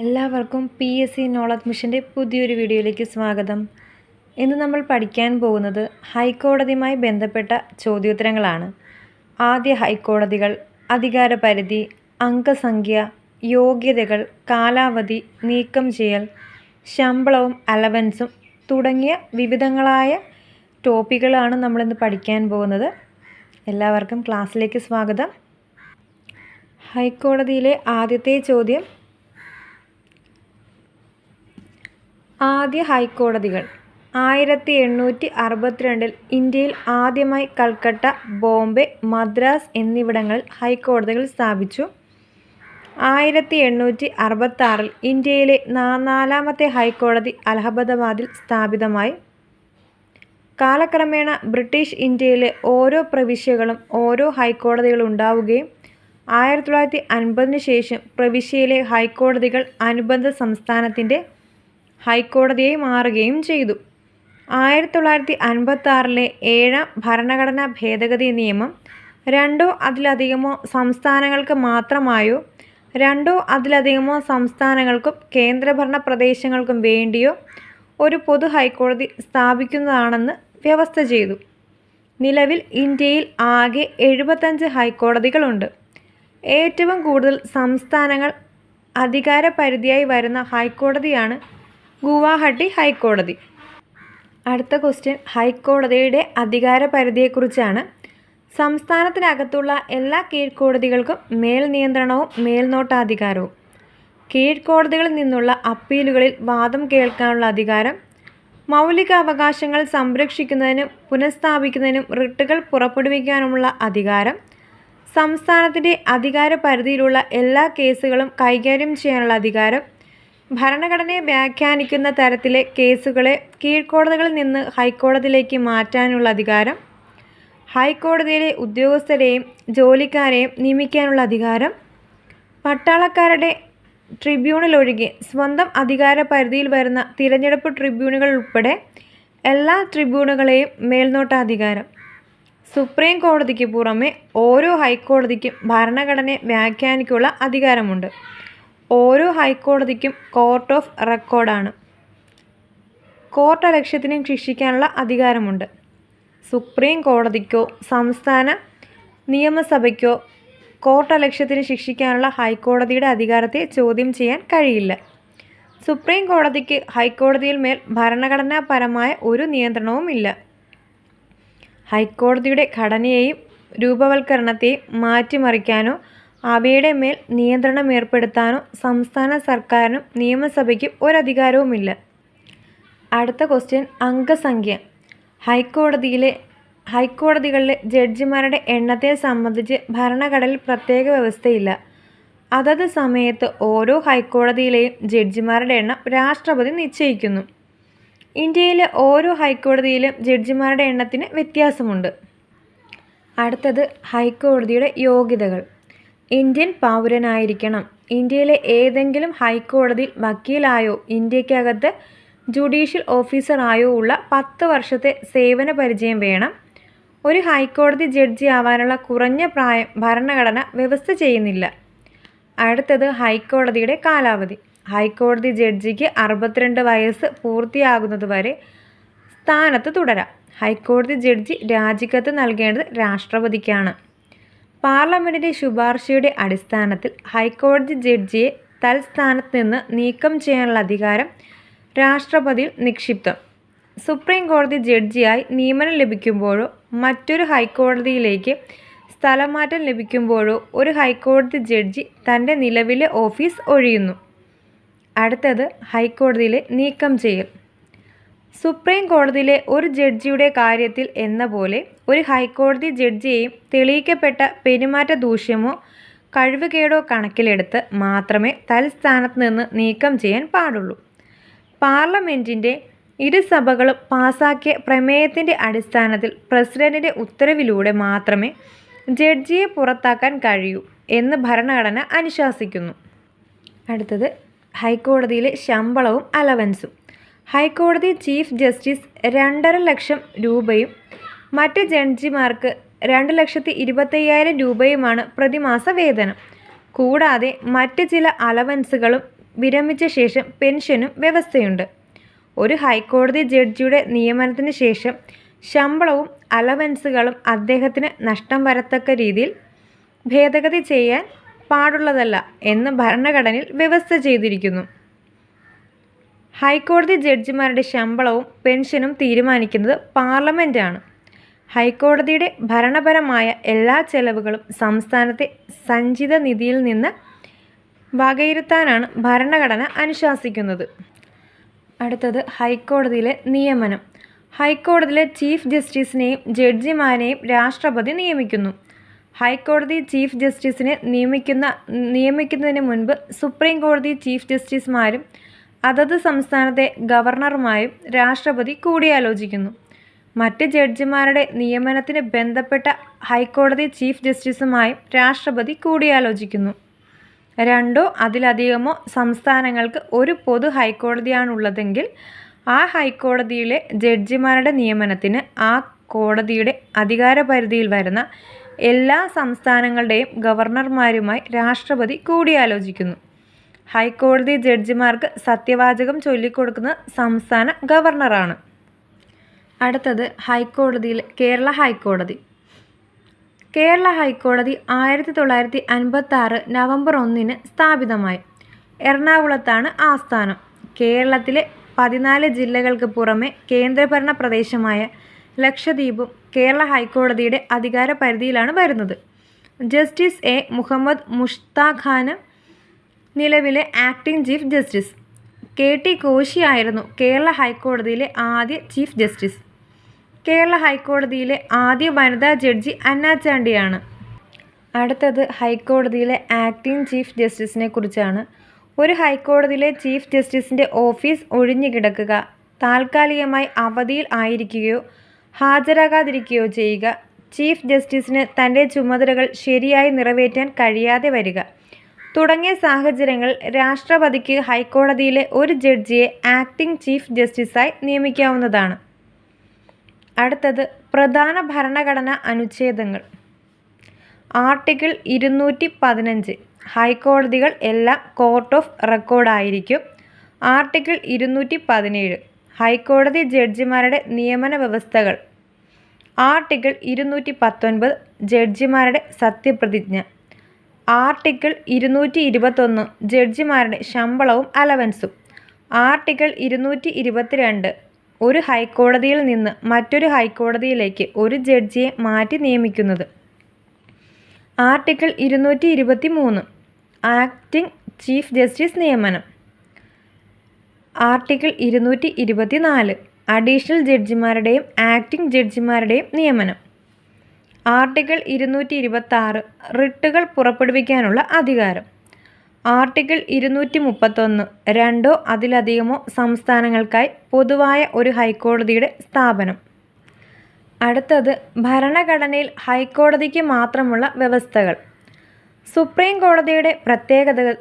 എല്ലാവർക്കും P S C knowledge മിഷന്റെ പുതിയൊരു വീഡിയോയിലേക്ക് സ്വാഗതം. ഇന്ന് നമ്മൾ പഠിക്കാൻ പോകുന്നത് ഹൈക്കോടതിയുമായി ബന്ധപ്പെട്ട ചോദ്യോത്തരങ്ങളാണ്. ആദ്യ ഹൈക്കോടതികൾ അധികാരപരിധി അംഗസംഖ്യ യോഗ്യതകൾ കാലാവധി നീക്കം ചെയ്യൽ ശമ്പളവും അലവൻസും തുടങ്ങിയ വിവിധങ്ങളായ ടോപ്പിക്കുകളാണ് നമ്മളിന്ന് പഠിക്കാൻ പോകുന്നത്. എല്ലാവർക്കും ക്ലാസ്സിലേക്ക് സ്വാഗതം. ഹൈക്കോടതിയിലെ ആദ്യത്തെ ചോദ്യം ആദ്യ ഹൈക്കോടതികൾ. ആയിരത്തി എണ്ണൂറ്റി അറുപത്തിരണ്ടിൽ ഇന്ത്യയിൽ ആദ്യമായി കൽക്കട്ട ബോംബെ മദ്രാസ് എന്നിവിടങ്ങളിൽ ഹൈക്കോടതികൾ സ്ഥാപിച്ചു. ആയിരത്തി എണ്ണൂറ്റി അറുപത്താറിൽ ഇന്ത്യയിലെ നാലാമത്തെ ഹൈക്കോടതി അലഹബാദാബാദിൽ സ്ഥാപിതമായി. കാലക്രമേണ ബ്രിട്ടീഷ് ഇന്ത്യയിലെ ഓരോ പ്രവിശ്യകളും ഓരോ ഹൈക്കോടതികൾ ഉണ്ടാവുകയും ആയിരത്തി തൊള്ളായിരത്തി അൻപതിനു ശേഷം പ്രവിശ്യയിലെ ഹൈക്കോടതികൾ അനുബന്ധ സംസ്ഥാനത്തിന്റെ ഹൈക്കോടതിയായി മാറുകയും ചെയ്തു. ആയിരത്തി തൊള്ളായിരത്തി അൻപത്തി ആറിലെ ഏഴാം ഭരണഘടനാ ഭേദഗതി നിയമം രണ്ടോ അതിലധികമോ സംസ്ഥാനങ്ങൾക്ക് മാത്രമായോ രണ്ടോ അതിലധികമോ സംസ്ഥാനങ്ങൾക്കും കേന്ദ്രഭരണ പ്രദേശങ്ങൾക്കും വേണ്ടിയോ ഒരു പൊതു ഹൈക്കോടതി സ്ഥാപിക്കുന്നതാണെന്ന് വ്യവസ്ഥ ചെയ്തു. നിലവിൽ ഇന്ത്യയിൽ ആകെ എഴുപത്തഞ്ച് ഹൈക്കോടതികളുണ്ട്. ഏറ്റവും കൂടുതൽ സംസ്ഥാനങ്ങൾ അധികാര പരിധിയായി വരുന്ന ഹൈക്കോടതിയാണ് ഗുവാഹട്ടി ഹൈക്കോടതി. അടുത്ത ക്വസ്റ്റ്യൻ. ഹൈക്കോടതിയുടെ അധികാര പരിധിയെക്കുറിച്ചാണ് സംസ്ഥാനത്തിനകത്തുള്ള എല്ലാ കീഴ്ക്കോടതികൾക്കും മേൽ നിയന്ത്രണവും മേൽനോട്ടാധികാരവും. കീഴ്ക്കോടതികളിൽ നിന്നുള്ള അപ്പീലുകളിൽ വാദം കേൾക്കാനുള്ള അധികാരം. മൗലികാവകാശങ്ങൾ സംരക്ഷിക്കുന്നതിനും പുനഃസ്ഥാപിക്കുന്നതിനും റിട്ടുകൾ പുറപ്പെടുവിക്കാനുമുള്ള അധികാരം. സംസ്ഥാനത്തിന്റെ അധികാര പരിധിയിലുള്ള എല്ലാ കേസുകളും കൈകാര്യം ചെയ്യാനുള്ള അധികാരം. ഭരണഘടനയെ വ്യാഖ്യാനിക്കുന്ന തരത്തിലെ കേസുകളെ കീഴ്ക്കോടതികളിൽ നിന്ന് ഹൈക്കോടതിയിലേക്ക് മാറ്റാനുള്ള അധികാരം ഹൈക്കോടതിയിലെ ഉദ്യോഗസ്ഥരെയും ജോലിക്കാരെയും നിയമിക്കാനുള്ള അധികാരം പട്ടാളക്കാരുടെ ട്രിബ്യൂണൽ ഒഴികെ സ്വന്തം അധികാര പരിധിയിൽ വരുന്ന തിരഞ്ഞെടുപ്പ് ട്രിബ്യൂണുകൾ ഉൾപ്പെടെ എല്ലാ ട്രിബ്യൂണുകളെയും മേൽനോട്ടാധികാരം സുപ്രീം കോടതിക്ക് പുറമെ ഓരോ ഹൈക്കോടതിക്കും ഭരണഘടനയെ വ്യാഖ്യാനിക്കുള്ള അധികാരമുണ്ട്. ഓരോ ഹൈക്കോടതിക്കും കോർട്ട് ഓഫ് റെക്കോർഡാണ്. കോർട്ട് അലക്ഷ്യത്തിനും ശിക്ഷിക്കാനുള്ള അധികാരമുണ്ട്. സുപ്രീം കോടതിക്കോ സംസ്ഥാന നിയമസഭയ്ക്കോ കോർട്ട് അലക്ഷ്യത്തിന് ശിക്ഷിക്കാനുള്ള ഹൈക്കോടതിയുടെ അധികാരത്തെ ചോദ്യം ചെയ്യാൻ കഴിയില്ല. സുപ്രീം കോടതിക്ക് ഹൈക്കോടതിയിൽ മേൽ ഭരണഘടനാപരമായ ഒരു നിയന്ത്രണവുമില്ല ഹൈക്കോടതിയുടെ ഘടനയെയും രൂപവൽക്കരണത്തെയും മാറ്റിമറിക്കാനോ അവയുടെ മേൽ നിയന്ത്രണം ഏർപ്പെടുത്താനോ സംസ്ഥാന സർക്കാരിനും നിയമസഭയ്ക്കും ഒരധികാരവുമില്ല. അടുത്ത ക്വസ്റ്റ്യൻ അംഗസംഖ്യ. ഹൈക്കോടതിയിലെ ഹൈക്കോടതികളിലെ ജഡ്ജിമാരുടെ എണ്ണത്തെ സംബന്ധിച്ച് ഭരണഘടനയിൽ പ്രത്യേക വ്യവസ്ഥയില്ല. അതത് സമയത്ത് ഓരോ ഹൈക്കോടതിയിലെയും ജഡ്ജിമാരുടെ എണ്ണം രാഷ്ട്രപതി നിശ്ചയിക്കുന്നു. ഇന്ത്യയിലെ ഓരോ ഹൈക്കോടതിയിലും ജഡ്ജിമാരുടെ എണ്ണത്തിന് വ്യത്യാസമുണ്ട്. അടുത്തത് ഹൈക്കോടതിയുടെ യോഗ്യതകൾ. ഇന്ത്യൻ പൗരനായിരിക്കണം. ഇന്ത്യയിലെ ഏതെങ്കിലും ഹൈക്കോടതിയിൽ വക്കീലായോ ഇന്ത്യക്കകത്ത് ജുഡീഷ്യൽ ഓഫീസറായോ ഉള്ള പത്ത് വർഷത്തെ സേവന പരിചയം വേണം. ഒരു ഹൈക്കോടതി ജഡ്ജി ആവാനുള്ള കുറഞ്ഞ പ്രായം ഭരണഘടന വ്യവസ്ഥ ചെയ്യുന്നില്ല. അടുത്തത് ഹൈക്കോടതിയുടെ കാലാവധി. ഹൈക്കോടതി ജഡ്ജിക്ക് അറുപത്തിരണ്ട് വയസ്സ് പൂർത്തിയാകുന്നതുവരെ സ്ഥാനത്ത് തുടരാം. ഹൈക്കോടതി ജഡ്ജി രാജിക്കത്ത് നൽകേണ്ടത് രാഷ്ട്രപതിക്കാണ്. പാർലമെന്റിന്റെ ശുപാർശയുടെ അടിസ്ഥാനത്തിൽ ഹൈക്കോടതി ജഡ്ജിയെ തൽസ്ഥാനത്ത് നിന്ന് നീക്കം ചെയ്യാനുള്ള അധികാരം രാഷ്ട്രപതിയിൽ നിക്ഷിപ്തം. സുപ്രീം കോടതി ജഡ്ജിയായി നിയമനം ലഭിക്കുമ്പോഴോ മറ്റൊരു ഹൈക്കോടതിയിലേക്ക് സ്ഥലമാറ്റം ലഭിക്കുമ്പോഴോ ഒരു ഹൈക്കോടതി ജഡ്ജി തന്റെ നിലവിലെ ഓഫീസ് ഒഴിയുന്നു. അടുത്തത് ഹൈക്കോടതിയിലെ നീക്കം ചെയ്യൽ. സുപ്രീം കോടതിയിലെ ഒരു ജഡ്ജിയുടെ കാര്യത്തിൽ എന്ന പോലെ ഒരു ഹൈക്കോടതി ജഡ്ജിയെയും തെളിയിക്കപ്പെട്ട പെരുമാറ്റ ദൂഷ്യമോ കഴിവുകേടോ കണക്കിലെടുത്ത് മാത്രമേ തൽസ്ഥാനത്ത് നിന്ന് നീക്കം ചെയ്യാൻ പാടുള്ളൂ. പാർലമെന്റിന്റെ ഇരുസഭകളും പാസാക്കിയ പ്രമേയത്തിന്റെ അടിസ്ഥാനത്തിൽ പ്രസിഡന്റിന്റെ ഉത്തരവിലൂടെ മാത്രമേ ജഡ്ജിയെ പുറത്താക്കാൻ കഴിയൂ എന്ന് ഭരണഘടന അനുശാസിക്കുന്നു. അടുത്തത് ഹൈക്കോടതിയിലെ ശമ്പളവും അലവൻസും. ഹൈക്കോടതി ചീഫ് ജസ്റ്റിസ് രണ്ടര ലക്ഷം രൂപയും മറ്റ് ജഡ്ജിമാർക്ക് രണ്ട് ലക്ഷത്തി ഇരുപത്തയ്യായിരം രൂപയുമാണ് പ്രതിമാസ വേതനം. കൂടാതെ മറ്റ് ചില അലവൻസുകളും വിരമിച്ച ശേഷം പെൻഷനും വ്യവസ്ഥയുണ്ട്. ഒരു ഹൈക്കോടതി ജഡ്ജിയുടെ നിയമനത്തിന് ശേഷം ശമ്പളവും അലവൻസുകളും അദ്ദേഹത്തിന് നഷ്ടം വരത്തക്ക രീതിയിൽ ഭേദഗതി ചെയ്യാൻ പാടുള്ളതല്ല എന്ന് ഭരണഘടനയിൽ വ്യവസ്ഥ ചെയ്തിരിക്കുന്നു. ഹൈക്കോടതി ജഡ്ജിമാരുടെ ശമ്പളവും പെൻഷനും തീരുമാനിക്കുന്നത് പാർലമെന്റാണ് ഹൈക്കോടതിയുടെ ഭരണപരമായ എല്ലാ ചെലവുകളും സംസ്ഥാനത്തെ സഞ്ചിത നിധിയിൽ നിന്ന് വകയിരുത്താനാണ് ഭരണഘടന അനുശാസിക്കുന്നത്. അടുത്തത് ഹൈക്കോടതിയിലെ നിയമനം. ഹൈക്കോടതിയിലെ ചീഫ് ജസ്റ്റിസിനെയും ജഡ്ജിമാരെയും രാഷ്ട്രപതി നിയമിക്കുന്നു. ഹൈക്കോടതി ചീഫ് ജസ്റ്റിസിനെ നിയമിക്കുന്ന നിയമിക്കുന്നതിന് മുൻപ് സുപ്രീം കോടതി ചീഫ് ജസ്റ്റിസുമാരും അതത് സംസ്ഥാനത്തെ ഗവർണറുമായും രാഷ്ട്രപതി കൂടിയാലോചിക്കുന്നു. മറ്റ് ജഡ്ജിമാരുടെ നിയമനത്തിന് ബന്ധപ്പെട്ട ഹൈക്കോടതി ചീഫ് ജസ്റ്റിസുമായും രാഷ്ട്രപതി കൂടിയാലോചിക്കുന്നു. രണ്ടോ അതിലധികമോ സംസ്ഥാനങ്ങൾക്ക് ഒരു പൊതു ഹൈക്കോടതിയാണുള്ളതെങ്കിൽ ആ ഹൈക്കോടതിയിലെ ജഡ്ജിമാരുടെ നിയമനത്തിന് ആ കോടതിയുടെ അധികാരപരിധിയിൽ വരുന്ന എല്ലാ സംസ്ഥാനങ്ങളുടെയും ഗവർണർമാരുമായി രാഷ്ട്രപതി കൂടിയാലോചിക്കുന്നു. ഹൈക്കോടതി ജഡ്ജിമാർക്ക് സത്യവാചകം ചൊല്ലിക്കൊടുക്കുന്ന സംസ്ഥാന ഗവർണറാണ്. അടുത്തത് ഹൈക്കോടതിയിൽ കേരള ഹൈക്കോടതി. കേരള ഹൈക്കോടതി ആയിരത്തി തൊള്ളായിരത്തി അൻപത്തി ആറ് നവംബർ ഒന്നിന് സ്ഥാപിതമായി. എറണാകുളത്താണ് ആസ്ഥാനം. കേരളത്തിലെ പതിനാല് ജില്ലകൾക്ക് പുറമെ കേന്ദ്രഭരണ പ്രദേശമായ ലക്ഷദ്വീപും കേരള ഹൈക്കോടതിയുടെ അധികാര പരിധിയിലാണ് വരുന്നത്. ജസ്റ്റിസ് എ മുഹമ്മദ് മുഷ്താഖ് ഖാന് നിലവിലെ acting chief justice. K T കോശിയായിരുന്നു Kerala ഹൈക്കോടതിയിലെ ആദ്യ ചീഫ് ജസ്റ്റിസ്. കേരള ഹൈക്കോടതിയിലെ ആദ്യ വനിതാ ജഡ്ജി അന്ന അടുത്തത് ഹൈക്കോടതിയിലെ ആക്ടിംഗ് ചീഫ് ജസ്റ്റിസിനെ കുറിച്ചാണ്. ഒരു ഹൈക്കോടതിയിലെ ചീഫ് ജസ്റ്റിസിന്റെ ഓഫീസ് ഒഴിഞ്ഞു കിടക്കുക താൽക്കാലികമായി അവധിയിൽ ആയിരിക്കുകയോ ഹാജരാകാതിരിക്കുകയോ ചെയ്യുക ചീഫ് ജസ്റ്റിസിന് തന്റെ ചുമതലകൾ ശരിയായി നിറവേറ്റാൻ കഴിയാതെ വരിക തുടങ്ങിയ സാഹചര്യങ്ങൾ രാഷ്ട്രപതിക്ക് ഹൈക്കോടതിയിലെ ഒരു ജഡ്ജിയെ ആക്ടിംഗ് ചീഫ് ജസ്റ്റിസായി നിയമിക്കാവുന്നതാണ്. അടുത്തത് പ്രധാന ഭരണഘടനാ അനുച്ഛേദങ്ങൾ. ആർട്ടിക്കിൾ ഇരുന്നൂറ്റി പതിനഞ്ച് ഹൈക്കോടതികൾ എല്ലാം കോർട്ട് ഓഫ് റെക്കോർഡായിരിക്കും. ആർട്ടിക്കിൾ ഇരുന്നൂറ്റി പതിനേഴ് ഹൈക്കോടതി ജഡ്ജിമാരുടെ നിയമന വ്യവസ്ഥകൾ ആർട്ടിക്കിൾ ഇരുന്നൂറ്റി പത്തൊൻപത് ജഡ്ജിമാരുടെ സത്യപ്രതിജ്ഞ. ആർട്ടിക്കിൾ ഇരുന്നൂറ്റി ഇരുപത്തൊന്ന് ജഡ്ജിമാരുടെ ശമ്പളവും അലവൻസും. ആർട്ടിക്കിൾ ഇരുന്നൂറ്റി ഇരുപത്തിരണ്ട് ഒരു ഹൈക്കോടതിയിൽ നിന്ന് മറ്റൊരു ഹൈക്കോടതിയിലേക്ക് ഒരു ജഡ്ജിയെ മാറ്റി നിയമിക്കുന്നത്. ആർട്ടിക്കിൾ ഇരുന്നൂറ്റി ഇരുപത്തി മൂന്ന് ആക്ടിംഗ് ചീഫ് ജസ്റ്റിസ് നിയമനം. ആർട്ടിക്കിൾ ഇരുന്നൂറ്റി ഇരുപത്തി നാല് അഡീഷണൽ ജഡ്ജിമാരുടെയും ആക്ടിംഗ് ജഡ്ജിമാരുടെയും നിയമനം. ആർട്ടിക്കിൾ ഇരുന്നൂറ്റി ഇരുപത്തി റിട്ടുകൾ പുറപ്പെടുവിക്കാനുള്ള അധികാരം. ആർട്ടിക്കിൾ ഇരുന്നൂറ്റി മുപ്പത്തൊന്ന് രണ്ടോ അതിലധികമോ സംസ്ഥാനങ്ങൾക്കായി പൊതുവായ ഒരു ഹൈക്കോടതിയുടെ സ്ഥാപനം. അടുത്തത് ഭരണഘടനയിൽ ഹൈക്കോടതിക്ക് മാത്രമുള്ള വ്യവസ്ഥകൾ. സുപ്രീം കോടതിയുടെ പ്രത്യേകതകൾ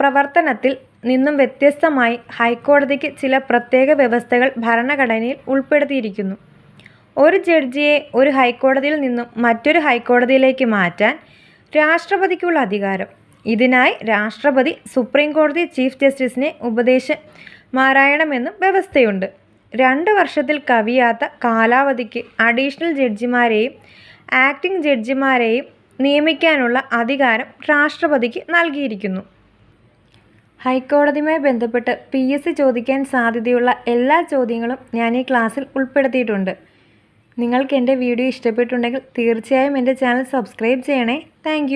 പ്രവർത്തനത്തിൽ നിന്നും വ്യത്യസ്തമായി ഹൈക്കോടതിക്ക് ചില പ്രത്യേക വ്യവസ്ഥകൾ ഭരണഘടനയിൽ ഉൾപ്പെടുത്തിയിരിക്കുന്നു. ഒരു ജഡ്ജിയെ ഒരു ഹൈക്കോടതിയിൽ നിന്നും മറ്റൊരു ഹൈക്കോടതിയിലേക്ക് മാറ്റാൻ രാഷ്ട്രപതിക്കുള്ള അധികാരം. ഇതിനായി രാഷ്ട്രപതി സുപ്രീം കോടതി ചീഫ് ജസ്റ്റിസിനെ ഉപദേശമാരായണമെന്നും വ്യവസ്ഥയുണ്ട്. രണ്ട് വർഷത്തിൽ കവിയാത്ത കാലാവധിക്ക് അഡീഷണൽ ജഡ്ജിമാരെയും ആക്ടിംഗ് ജഡ്ജിമാരെയും നിയമിക്കാനുള്ള അധികാരം രാഷ്ട്രപതിക്ക് നൽകിയിരിക്കുന്നു. ഹൈക്കോടതിയുമായി ബന്ധപ്പെട്ട് പി ചോദിക്കാൻ സാധ്യതയുള്ള എല്ലാ ചോദ്യങ്ങളും ഞാൻ ഈ ക്ലാസ്സിൽ ഉൾപ്പെടുത്തിയിട്ടുണ്ട്. നിങ്ങൾക്ക് എന്റെ വീഡിയോ ഇഷ്ടപ്പെട്ടുണ്ടെങ്കിൽ തീർച്ചയായും എന്റെ ചാനൽ സബ്സ്ക്രൈബ് ചെയ്യണേ. താങ്ക്